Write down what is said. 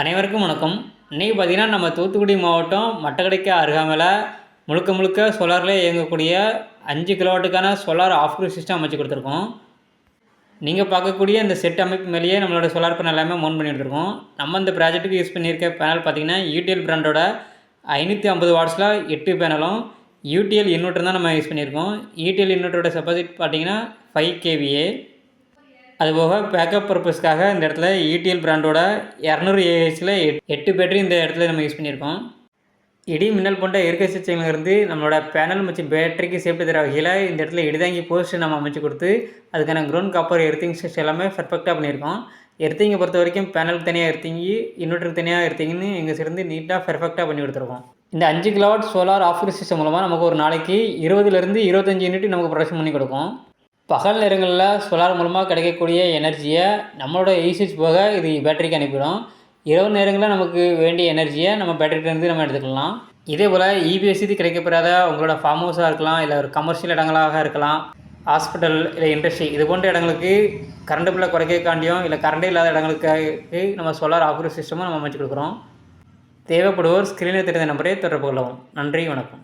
அனைவருக்கும் வணக்கம். இன்றைக்கி பார்த்தீங்கன்னா நம்ம தூத்துக்குடி மாவட்டம் மட்டக்கடைக்கு அருகாமையில் முழுக்க முழுக்க சோலாரில் இயங்கக்கூடிய அஞ்சு கிலோவாட்டுக்கான சோலார் ஆஃப் கிரிட் சிஸ்டம் அமைச்சு கொடுத்துருக்கோம். நீங்கள் பார்க்கக்கூடிய இந்த செட் அமைப்பு மேலேயே நம்மளோட சோலார் பேனல் எல்லாமே மோன் பண்ணி கொடுத்துருக்கோம் நம்ம இந்த ப்ராஜெக்ட்டுக்கு யூஸ் பண்ணியிருக்க பேனல் பார்த்தீங்கன்னா யூடிஎல் பிராண்டோட ஐநூற்றி ஐம்பது வாட்ஸில் எட்டு பேனலும் யூடிஎல் இன்வெர்ட்டர் தான் நம்ம யூஸ் பண்ணியிருக்கோம். யூடிஎல் இன்வெர்ட்டரோட செப்போசிட் பார்த்திங்கன்னா ஃபைவ் கேவிஏ அதுபோக பேக்கப் பர்பஸ்க்காக இந்த இடத்துல இடிஎல் பிராண்டோட இரநூறு ஏஹெச்சில் எட்டு பேட்டரி இந்த இடத்துல நம்ம யூஸ் பண்ணியிருக்கோம். இடி மின்னல் போன்ற இயற்கை சிகிச்சையிலிருந்து நம்மளோட பேனல் மற்றும் பேட்டரிக்கு சேஃப்டி தர வகையில் இந்த இடத்துல இடிதாங்கி போஸ்ட் நம்ம அமைச்சு கொடுத்து அதுக்கான க்ரௌண்ட் காப்பர் எர்த்திங் சிஸ்டம் எல்லாமே பர்ஃபெக்டாக பண்ணியிருக்கோம். எர்த்திங்கை பொறுத்த வரைக்கும் பேனலுக்கு தனியாக எர்த்திங்கி இன்வெர்ட்டருக்கு தனியாக எர்த்திங்கன்னு எங்கள் சேர்ந்து நீட்டாக பர்ஃபெக்டாக பண்ணி கொடுத்துருக்கோம். இந்த அஞ்சு கிலோவாட் சோலார் ஆஃபர் சிஸ்டம் மூலமாக நமக்கு ஒரு நாளைக்கு இருபதுலேருந்து இருபத்தஞ்சி யூனிட் நமக்கு ப்ரொடக்ஷன் பண்ணி கொடுக்கும். பகல் நேரங்களில் சோலார் மூலமாக கிடைக்கக்கூடிய எனர்ஜியை நம்மளோட யூசேஜ் போக இது பேட்டரிக்கு அனுப்பிடும் இரவு நேரங்களில் நமக்கு வேண்டிய எனர்ஜியை நம்ம பேட்டரியிலேருந்து நம்ம எடுத்துக்கலாம். இதே போல் இபிஎஸ்சி இது கிடைக்கப்படாத உங்களோட ஃபார்ம் ஹவுஸாக இருக்கலாம் இல்லை ஒரு கமர்ஷியல் இடங்களாக இருக்கலாம் ஹாஸ்பிட்டல் இல்லை இண்டஸ்ட்ரி இது போன்ற இடங்களுக்கு கரண்ட் பில்லை குறைக்கக்காண்டியும் இல்லை கரண்டே இல்லாத இடங்களுக்கு நம்ம சோலார் ஆஃபர் சிஸ்டமும் நம்ம அமைச்சு கொடுக்குறோம். தேவைப்படுவோர் ஸ்க்ரீனில் தெரிந்த நம்பரே தொடர்பு கொள்ளவும். நன்றி வணக்கம்.